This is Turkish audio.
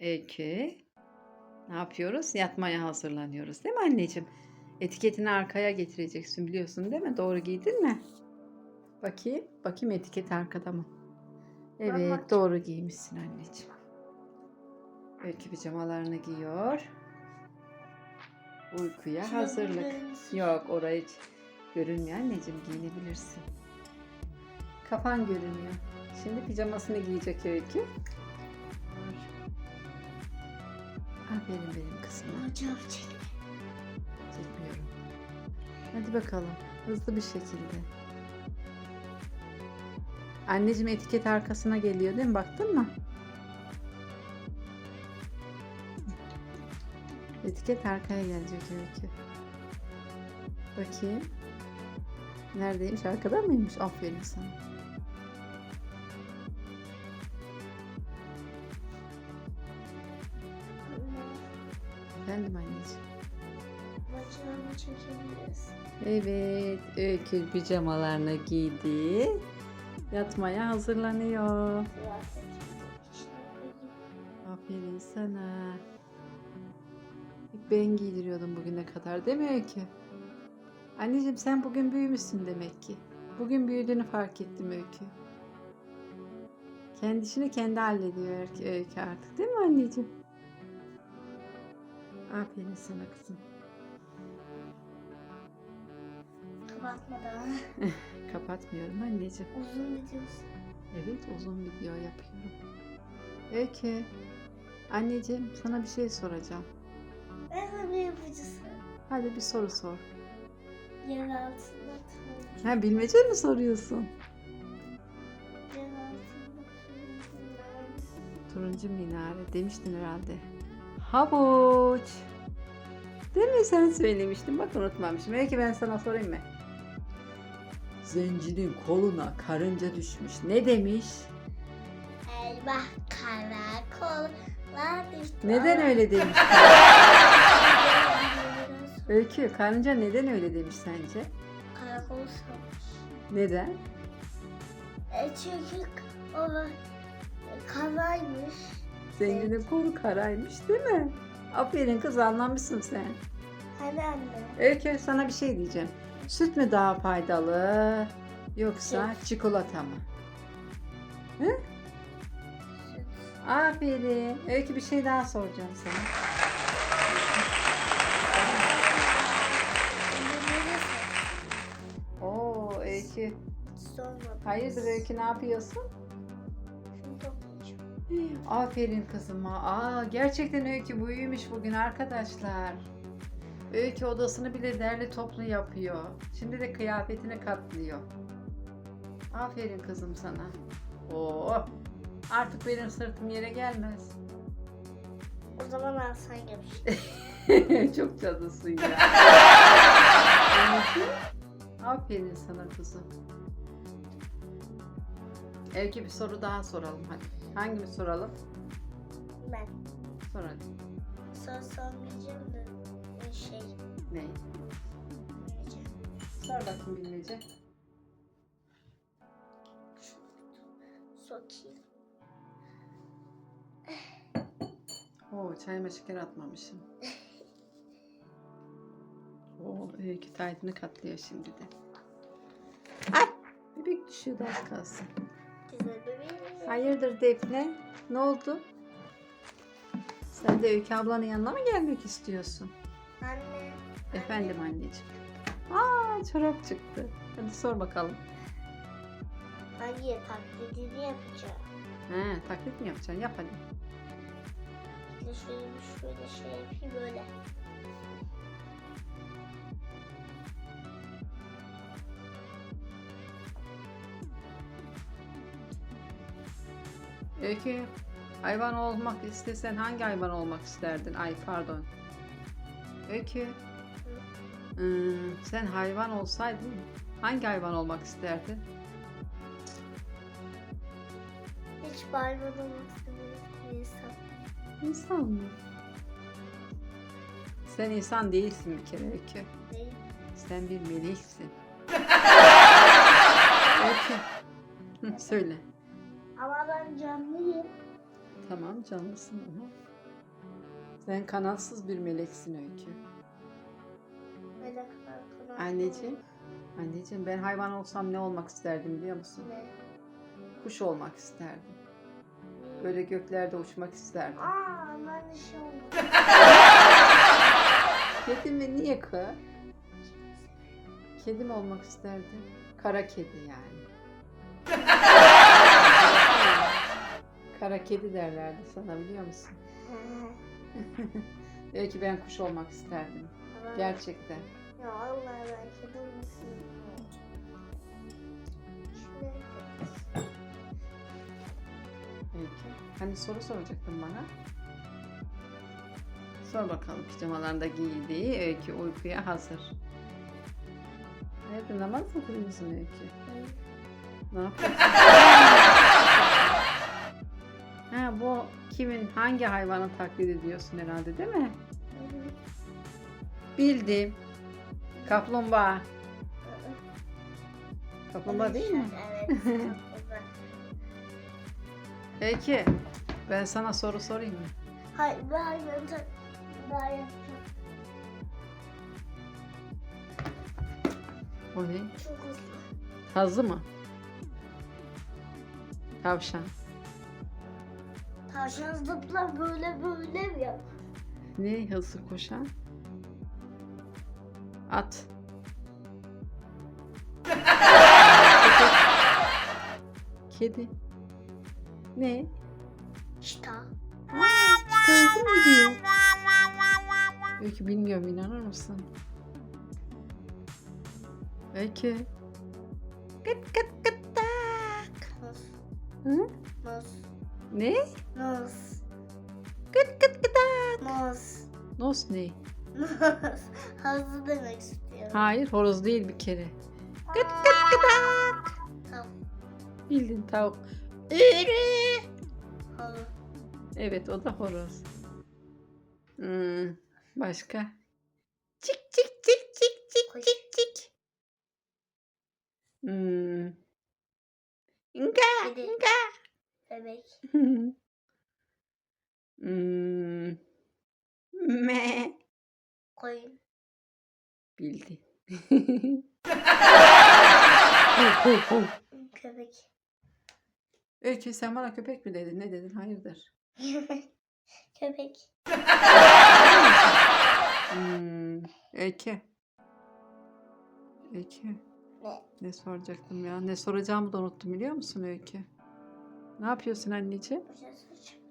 Öykü. Ne yapıyoruz? Yatmaya hazırlanıyoruz değil mi anneciğim? Etiketini arkaya getireceksin biliyorsun değil mi? Doğru giydin mi? Bakayım. Bakayım etiket arkada mı? Evet doğru giymişsin anneciğim. Öykü pijamalarını giyiyor. Uykuya hazırlık. Yok orayı hiç görünmüyor anneciğim giyinebilirsin. Kafan görünüyor. Şimdi pijamasını giyecek Öykü. Aferin benim kızıma. Hocam çek. Çekmiyorum. Hadi bakalım. Hızlı bir şekilde. Anneciğim etiket arkasına geliyor değil mi? Baktın mı? Etiket arkaya gelecek Öykü. Bakayım. Neredeymiş? Arkada mıymış? Aferin sana. Efendim anneciğim. Bacağımı çekebiliriz. Evet, Öykü pijamalarını giydi. Yatmaya hazırlanıyor. Aferin sana. Ben giydiriyordum bugüne kadar değil mi Öykü? Anneciğim sen bugün büyümüşsün demek ki. Bugün büyüdüğünü fark ettim Öykü. Kendi işini kendi hallediyor Öykü artık değil mi anneciğim? Aferin sana kızım. Kapatmadan. Kapatmıyorum anneciğim. Uzun videosu. Evet uzun video yapıyorum. Öykü. Anneciğim sana bir şey soracağım. Ben sana yapıcısı. Hadi bir soru sor. Yer altında turuncu. Ha bilmece mi soruyorsun? Yer altında turuncu. Turuncu minare demiştin herhalde. Havuç. Değil mi sen söylemiştin? Bak unutmamışım. Belki ben sana sorayım mı? Zencinin koluna karınca düşmüş. Ne demiş? Eyvah karakola düştü. Neden öyle demiş? Öykü, karınca neden öyle demiş sence? Karakol sanmış. Neden? E çünkü o karaymış. Zencinin kolu karaymış değil mi? Aferin kız anlamışsın sen. Hani anne. Öykü sana bir şey diyeceğim. Süt mü daha faydalı yoksa çikolata mı? Süt. Aferin. Öykü bir şey daha soracağım sana. Oo Öykü. Sormadım. Hayırdır Öykü ne yapıyorsun? Aferin kızıma. Aa gerçekten Öykü büyümüş bugün arkadaşlar. Öykü odasını bile derli toplu yapıyor. Şimdi de kıyafetini katlıyor. Aferin kızım sana. Oo. Artık benim sırtım yere gelmez. O zaman alsan görüş. Çok cadısın ya. Aferin sana kızım. Öykü bir soru daha soralım hadi. Hangini soralım? Ben Sor hadi. soru sormayacağım da bir şey Ne? Sor bakayım bilmece. Sokayım. Oo çayıma şeker atmamışım. Oo öykü taydını katlıyor şimdi de. Ay! Bebek düşüyordu az kalsın. Güzel bebeğim. Hayırdır Defne? Ne oldu? Sen de Öykü ablanın yanına mı gelmek istiyorsun? Anne. Efendim anneciğim. Aa çorap çıktı. Hadi sor bakalım. Hangi taklidini yapacağım? He, taklit mi yapacaksın? Yap hadi. Şöyle şöyle şey yapayım böyle. Öykü, hayvan olmak istesen hangi hayvan olmak isterdin? Ay pardon. Öykü, hmm, sen hayvan olsaydın hangi hayvan olmak isterdin? Hiç bayram olmak istemiyorum insan. İnsan mı? Sen insan değilsin bir kere Öykü. Değil. Sen bir meleksin. Öykü. Söyle. Ama ben canlıyım. Tamam canlısın ama. Sen kanatsız bir meleksin Öykü. Melek arkadaşlar. Anneciğim. Anneciğim ben hayvan olsam ne olmak isterdim biliyor musun? Ne? Kuş olmak isterdim. Böyle göklerde uçmak isterdim. Aa ben de şey oldum. Kedi mi? Niye kı? Kedi mi olmak isterdim? Kara kedi yani. Kara kedi derlerdi sana biliyor musun? Belki ben kuş olmak isterdim. Gerçekten. Ya Allah ben kedi git. Peki. Hani soru soracaktın bana? Sor bakalım pijamalarını da giydiği Öykü uykuya hazır. Hayırdır namaz mı kılıyorsun Öykü? Ne yapıyorsun? ha bu kimin hangi hayvanın taklit ediyorsun herhalde değil mi? Bildim. Kaplumbağa. Kaplumbağa değil mi? Evet. kaplumbağa. Peki. Ben sana soru sorayım mı? Hayır ben. Ben yapacağım. O ne? Çok hızlı. Tazı mı? Tavşan. Tavşan zıplar böyle böyle yap? Ne hızlı koşan? At. Kedi. Ne? İşte. Hızlı mı gidiyor? Öykü bilmiyorum inanır mısın? Öykü. Kıt kıt kıt tak. Hı? Nasıl? Ne? Nasıl? Kıt kıt kıt tak. Nasıl? Nos ne? Nasıl? Hızlı demek istiyorum. Hayır horoz değil bir kere. Kıt kıt kıtak. Tamam. Bildin tavuk. Ürü. Halı. Evet o da horoz. Hmm, başka? Çık çık çık çık Koş. çık çık. Hmm. Nga nga. Bebek. hmm. Me. Koyun. Bildin. Köpek. Öykü sen bana köpek mi dedin? Ne dedin? Hayırdır? Köpek. Hmm. Öykü. Öykü. Ne? Ne soracaktım ya? Ne soracağımı da unuttum biliyor musun Öykü? Ne yapıyorsun anneciğim? Bir şey söyleyeceğim.